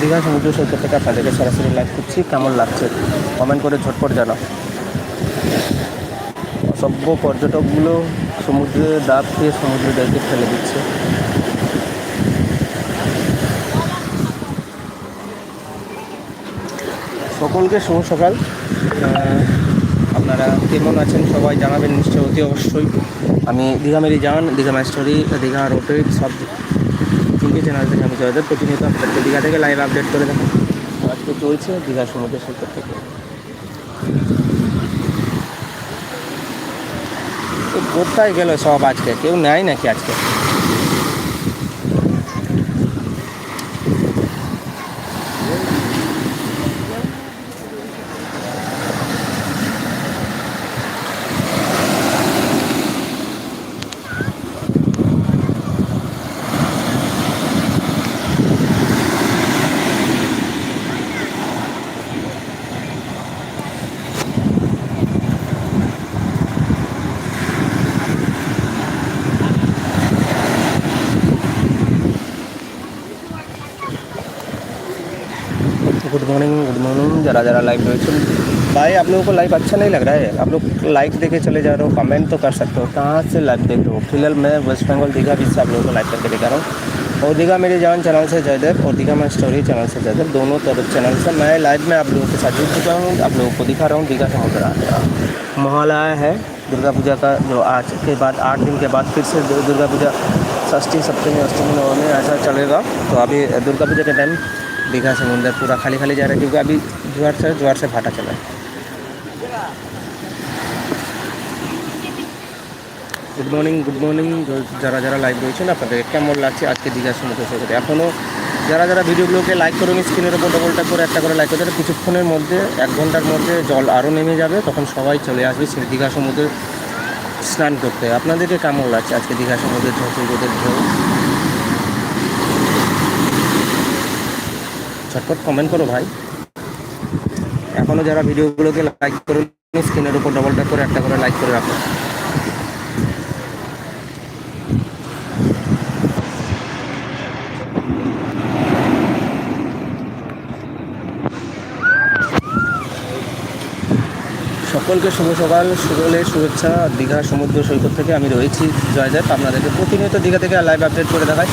দীঘা, সমুদ্র, সৈকত থেকে আপনাদেরকে সরাসরি লাইভ করছি। কেমন লাগছে? কমেন্ট করে ঝটপট জানাও। অসভ্য পর্যটকগুলো সমুদ্রে ডাব খেয়ে সমুদ্রে জলকে ফেলে দিচ্ছে। সকলকে শুভ সকাল। আপনারা কেমন আছেন সবাই জানাবেন নিশ্চয়ই, অতি অবশ্যই। আমি দীঘা মেরি যান, Digha my story, Digha rotate সব তিনটে চ্যানেল থেকে আমি জয়দেব প্রতিনিয়ত আপনাদেরকে দীঘা থেকে লাইভ আপডেট করে দেখেন আজকে চলছে দীঘা সমুদ্র সৈকত থেকে। কোথায় গেল সব আজকে? কেউ নেয় নাকি আজকে? गुड मॉर्निंग गुड मॉर्निंग, जरा जरा लाइव रहे भाई, आप लोगों को लाइव अच्छा नहीं लग रहा है? आप लोग लाइक देके चले जा रहे हो कमेंट तो कर सकते हो। कहाँ से लाइव देख रहे हो? फ़िलहाल मैं वेस्ट बंगाल दीघा बीच से आप लोगों को लाइव करके दिखा रहा हूँ। और दीघा मेरे जान चैनल से जयदेव और दीघा मैं स्टोरी चैनल से जयदेव दोनों तरफ़ चैनल से। मैं लाइव में आप लोगों के साथ जुड़ चुका हूँ, आप लोगों को दिखा रहा हूँ दीघा समुद्र माहौल आया है दुर्गा पूजा का, जो आज के बाद, आठ दिन के बाद फिर से दुर्गा पूजा, षष्ठी, सप्तमी, अष्टमी, नवमी ऐसा चलेगा। तो अभी दुर्गा पूजा के टाइम दीघा समुंदर पूरा खाली खाली जा रहा है क्योंकि अभी ज्वार से ज्वार से फाटा चला है গুড মর্নিং গুড মর্নিং যারা যারা লাইভ রয়েছেন আপনাদের কেমন লাগছে আজকে দীঘা সমুদ্র সৈকতে এখনও যারা যারা ভিডিওগুলোকে লাইক করুন স্ক্রিনের ওপর ডবল ট্যাপ করে একটা করে লাইক করতে কিছুক্ষণের মধ্যে এক ঘন্টার মধ্যে জল আরও নেমে যাবে তখন সবাই চলে আসবে সে দীঘা সমুদ্রে স্নান করতে আপনাদেরকে কেমন লাগছে আজকে দীঘা সমুদ্রের ঢেউ সৈকতের ঢেউ ঝটপট কমেন্ট করো ভাই। এখনও যারা ভিডিওগুলোকে লাইক করুন স্ক্রিনের উপর ডবল করে একটা করে লাইক করে রাখো। সকলকে শুভ সকাল সকলের শুভেচ্ছা, দীঘা সমুদ্র সৈকত থেকে আমি রয়েছি জয়দেব। আপনাদেরকে প্রতিনিয়ত দীঘা থেকে লাইভ আপডেট করে দেখাই।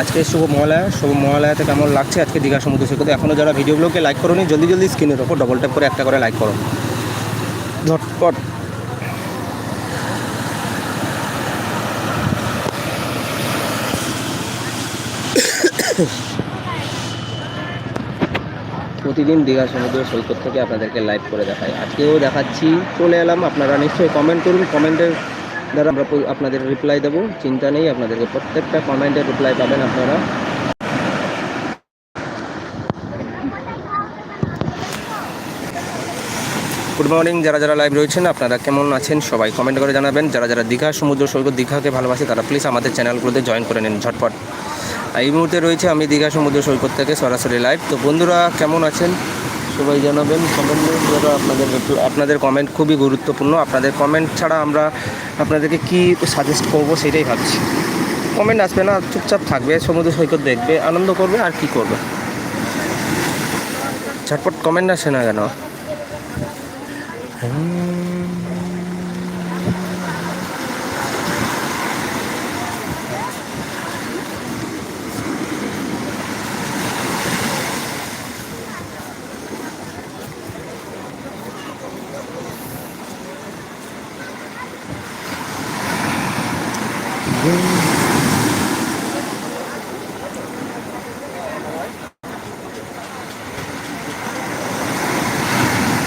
আজকে শুভ মহালয়া, শুভ মহালয়াতে কেমন লাগছে আজকে দীঘা সমুদ্র সৈকতে? এখনও যারা ভিডিওগুলোকে লাইক করোনি, জলদি জলদি স্ক্রিনের ওপর ডবল ট্যাপ করে একটা করে লাইক করো। ঝটপট। প্রতিদিন দীঘা সমুদ্র সৈকত থেকে আপনাদেরকে লাইভ করে দেখাই। আজকেও দেখাচ্ছি, চলে এলাম। আপনারা নিশ্চয়ই কমেন্ট করুন কমেন্টের দ্বারা আমরা আপনাদের রিপ্লাই দেবো। চিন্তা নেই, আপনাদেরকে প্রত্যেকটা কমেন্টের রিপ্লাই পাবেন আপনারা। গুড মর্নিং যারা যারা লাইভ রয়েছেন, আপনারা কেমন আছেন? সবাই কমেন্ট করে জানাবেন। যারা যারা দীঘা সমুদ্র সৈকত দীঘাকে ভালোবাসে, তারা প্লিজ আমাদের চ্যানেলগুলোতে জয়েন করে নিন ঝটপট। এই মুহূর্তে রয়েছে আমি দীঘা সমুদ্র সৈকত থেকে সরাসরি লাইভ তো বন্ধুরা, কেমন আছেন? সবাই জানাবেন কমেন্টে যারা আপনাদের আপনাদের কমেন্ট খুবই গুরুত্বপূর্ণ। আপনাদের কমেন্ট ছাড়া আমরা আপনাদেরকে কি সাজেস্ট করব সেটাই ভাবছি। কমেন্ট আসবে না, চুপচাপ থাকবে, সমুদ্র সৈকত দেখবে, আনন্দ করবে আর কি করবে। ঝটপট কমেন্ট আসে না কেন?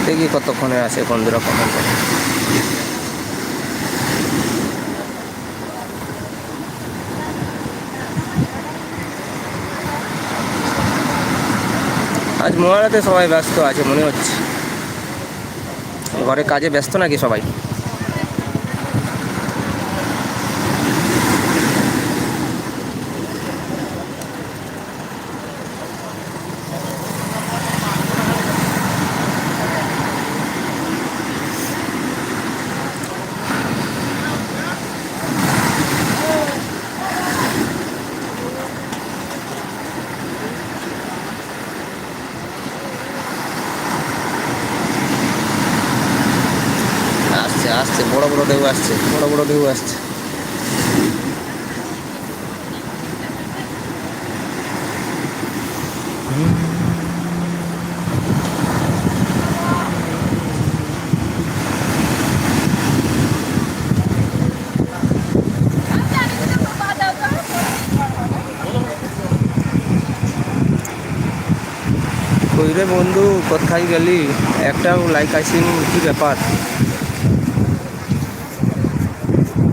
দেখি কতক্ষণে আসে বন্ধুরা করে। আজ মহারাতে সবাই ব্যস্ত আছে, মনে হচ্ছে। ঘরে কাজে ব্যস্ত নাকি সবাই? আসছে, বড় বড় ঢেউ আসছে, বড় বড় ঢেউ আসছে। কই রে বন্ধু, কোথায় গেলি? একটাও লাইক আসেনি, কি ব্যাপার?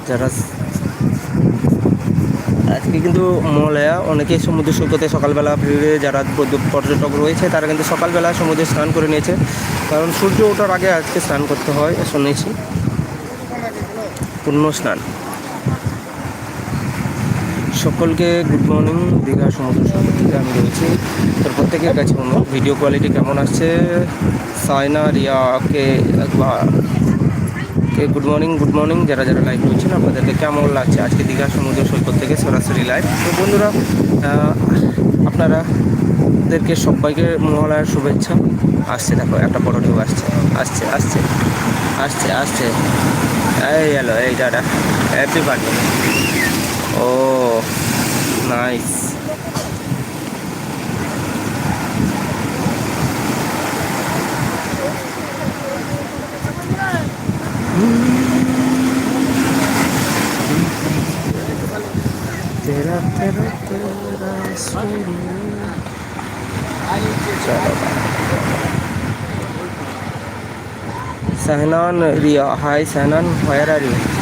যারা আজকে কিন্তু মলয়া অনেকে সমুদ্র সৈকতে সকালবেলা ভিড়ে যারা পর্যটক রয়েছে, তারা কিন্তু সকালবেলা সমুদ্রে স্নান করে নিয়েছে। কারণ সূর্য ওঠার আগে আজকে স্নান করতে হয়, শুনেছি। পূর্ণ স্নান। সকলকে গুড মর্নিং, দীঘা সমুদ্র সৈকত থেকে আমি রয়েছি। তোর প্রত্যেকের কাছে ভিডিও কোয়ালিটি কেমন আসছে? সাইনা রিয়াকে একবার কে গুড মর্নিং গুড মর্নিং যারা যারা লাইভ রয়েছেন আপনাদেরকে কেমন লাগছে? আজকে দীঘা সমুদ্র সৈকত থেকে সরাসরি লাইভ তো বন্ধুরা আপনারা দেরকে সবাইকে মহালয়ার শুভেচ্ছা। আসছে, দেখো, একটা বড় ঢেউ আসছে। আসছে আসছে আসছে আসছে। এই হ্যালো, এই দাদা হ্যাপি বার্থডে ও নাইস तेरा तेरा तेरा सुरू चलो सहनान Riya hi सहनान where are you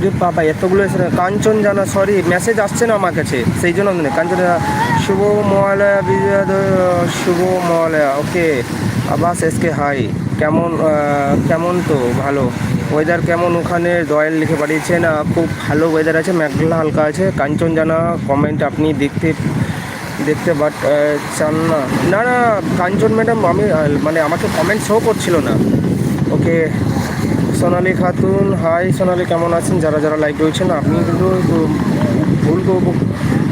ওরে বাবা এতগুলো এসে কাঞ্চন জানা সরি মেসেজ আসছে না আমার কাছে। সেই জন্য কাঞ্চন শুভ মহালয়া বিজয়া শুভ মহালয়া ওকে আবাস এসকে হাই কেমন কেমন তো? ভালো। ওয়েদার কেমন? ওখানে দয়াল লিখে পাঠিয়েছেন খুব ভালো ওয়েদার আছে, মেঘলা হালকা আছে। কাঞ্চন জানা কমেন্ট আপনি দেখতে দেখতে বাট চান না। না না, কাঞ্চন ম্যাডাম আমি মানে আমাকে কমেন্ট শো করছিল না। ওকে সোনালি খাতুন, হাই সোনালি, কেমন আছেন? যারা যারা লাইক রয়েছেন, আপনি কিন্তু ভুল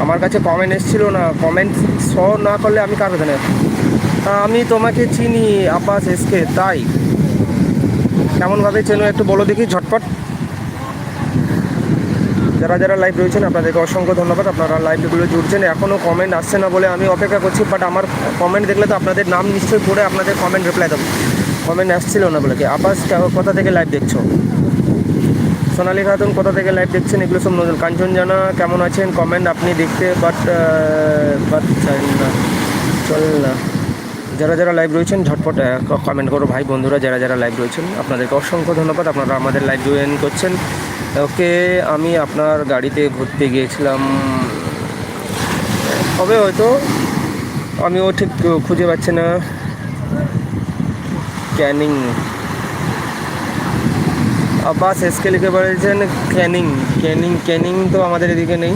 আমার কাছে কমেন্ট এসেছিল না। কমেন্ট শো না করলে আমি কার জানে আমি তোমাকে চিনি আপাস এসকে তাই। কেমনভাবে চেনো একটু বলো দেখি, ঝটপট। যারা যারা লাইভ রয়েছেন, আপনাদেরকে অসংখ্য ধন্যবাদ। আপনারা লাইভগুলো জুড়ছেন এখনও কমেন্ট আসছে না বলে আমি অপেক্ষা করছি বাট আমার কমেন্ট দেখলে তো আপনাদের নাম নিশ্চয়ই পড়ে, আপনাদের কমেন্ট রিপ্লাই দেবো। কমেন্ট আসছিল না বলে কি? আবাস কে- কোথা থেকে লাইভ দেখছ? সোনালী খাতুন, কোথা থেকে লাইভ দেখছেন? এগুলো সব নতুন কাঞ্চন জানা, কেমন আছেন? কমেন্ট আপনি দেখতে বাট বাট চাই না। চল না। যারা যারা লাইভ রয়েছেন, ঝটপট কমেন্ট করো। ভাই, বন্ধুরা, যারা যারা লাইভ রয়েছেন, আপনাদেরকে অসংখ্য ধন্যবাদ। আপনারা আমাদের লাইভ জয়েন করছেন। ওকে, আমি আপনার গাড়িতে ঘুরতে গিয়েছিলাম। হবে হয়তো আমিও ঠিক, খুঁজে পাচ্ছি না। ক্যানিং আব্বাস এসকে লিখে বলেছেন ক্যানিং ক্যানিং ক্যানিং তো আমাদের এদিকে নেই।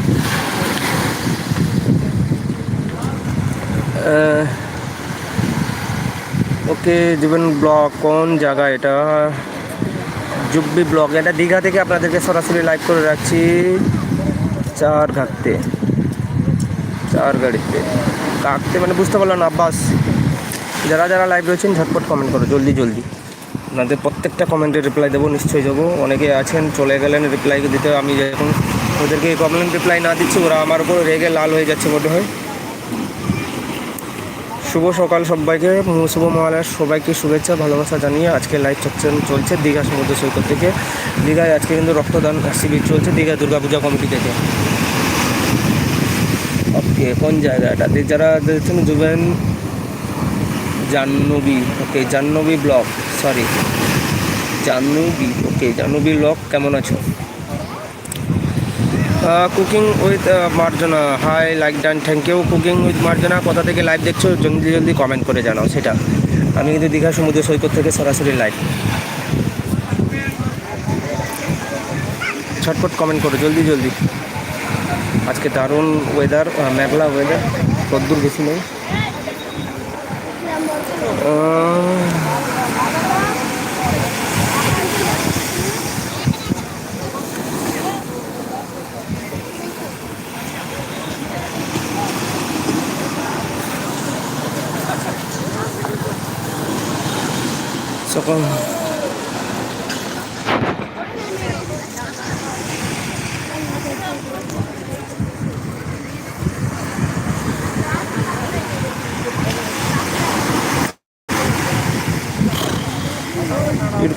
ওকে, জীবন ব্লক কোন জায়গা এটা? জুব্বি ব্লক এটা দীঘা থেকে আপনাদেরকে সরাসরি লাইভ করে রাখছি চার ঘাটতে। চার গাড়িতে কাকতে মানে বুঝতে পারলাম না, আব্বাস। যারা যারা লাইভ রয়েছেন, ঝটপট কমেন্ট করো, জলদি জলদি। আপনাদের প্রত্যেকটা কমেন্টের রিপ্লাই দেবো, নিশ্চয়ই দেবো। অনেকে আছেন, চলে গেলেন রিপ্লাই দিতে, আমি যখন ওদেরকে কমেন্ট রিপ্লাই না দিচ্ছি, ওরা আমার উপর রেগে লাল হয়ে যাচ্ছে বোধ হয়। শুভ সকাল সবাইকে শুভ মহালয়ার সবাইকে শুভেচ্ছা, ভালোবাসা জানিয়ে আজকে লাইভ চলছে চলছে দীঘা সমুদ্র সৈকত থেকে। দীঘায় আজকে কিন্তু রক্তদান শিবির চলছে, দীঘা দুর্গাপূজা কমিটি থেকে। ওকে কোন জায়গাটা? যারা দেখছেন Zubeen Jahnavi, okay Jahnavi block sorry Jahnavi, okay Jahnavi block, কেমন আছো? Cooking with Marjana hi like done thank you cooking with Marjana, কোথা থেকে লাইভ দেখছ? জলদি জলদি কমেন্ট করে জানাও সেটা। আমি কিন্তু দীঘা সমুদ্র সৈকত থেকে সরাসরি লাইভ ছটপট কমেন্ট করো, জলদি জলদি। আজকে দারুণ ওয়েদার মেঘলা ওয়েদার রোদ্দুর বেশি নেই। Uh, So kung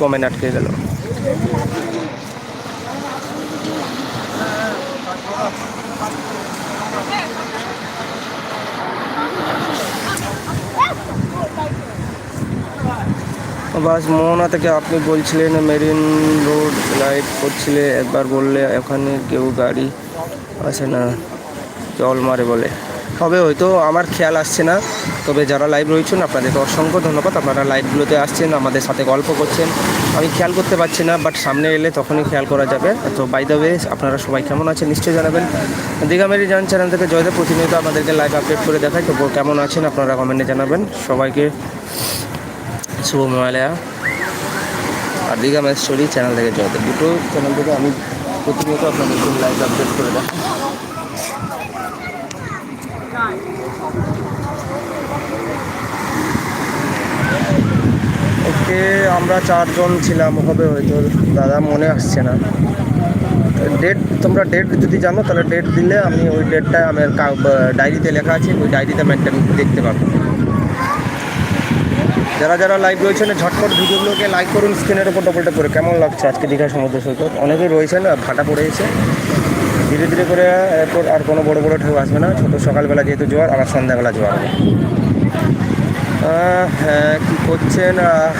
কমেন্ট আটকে গেল। বাস মোহনা থেকে আপনি বলছিলেন, মেরিন রোড লাইট করছিলে, একবার বললে এখানে কেউ গাড়ি আসে না, জল মারে বলে। হবে হয়তো আমার খেয়াল আসছে না। তবে যারা লাইভ রয়েছেন, আপনাদেরকে অসংখ্য ধন্যবাদ। আপনারা লাইভগুলোতে আসছেন, আমাদের সাথে গল্প করছেন। আমি খেয়াল করতে পারছি না বাট সামনে এলে তখনই খেয়াল করা যাবে। তো বাই দ্য ওয়ে আপনারা সবাই কেমন আছেন নিশ্চয়ই জানাবেন। দীঘা মেরি জান চ্যানেল থেকে জয়দেব প্রতিনিয়ত আমাদেরকে লাইভ আপডেট করে দেখায়। তো কেমন আছেন? আপনারা কমেন্টে জানাবেন। সবাইকে শুভ মহালয়া আর দীঘা ম্যাচ স্টোরি চ্যানেল থেকে জয়দেব। দুটো চ্যানেল থেকে আমি প্রতিনিয়ত আপনাদেরকে লাইভ আপডেট করে দেখাই। ওকে আমরা চারজন ছিলাম, হবে হয়তো, দাদা মনে আসছে না। ডেট তোমরা ডেট যদি জানো, তাহলে ডেট দিলে আমি ওই ডেটটা আমার ডায়েরিতে লেখা আছে, ওই ডায়েরিতে মেনটেন দেখতে পাবো। যারা যারা লাইভ রয়েছেন, ঝটপট ভিডিওগুলোকে লাইক করুন স্ক্রিনের উপর ডবলটা করে। কেমন লাগছে আজকে দীঘা সমুদ্র সৈকত? অনেকেই রয়েছেন ভাটা পড়েছে ধীরে ধীরে করে এরপর আর কোনো বড় বড় ঢেউ আসবে না। ছোটো সকালবেলা যেহেতু জোয়ার, আবার সন্ধ্যাবেলা জোয়ার কী করছেন? আহ,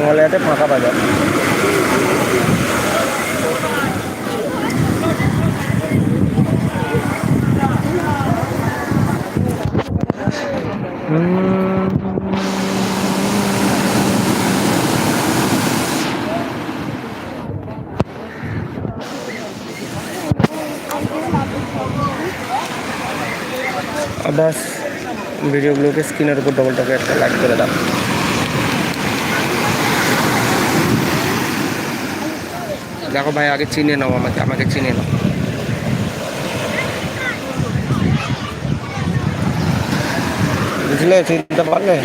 মলয়াতে ফাঁকা বাজার। বাস ভিডিওগুলোকে স্ক্রিনের উপর ডবল টাকে একটা লাইক করে দাও। দেখো ভাই, আগে চিনে নাও আমাকে আমাকে চিনে নাও। বুঝলে, চিনতে পারলে?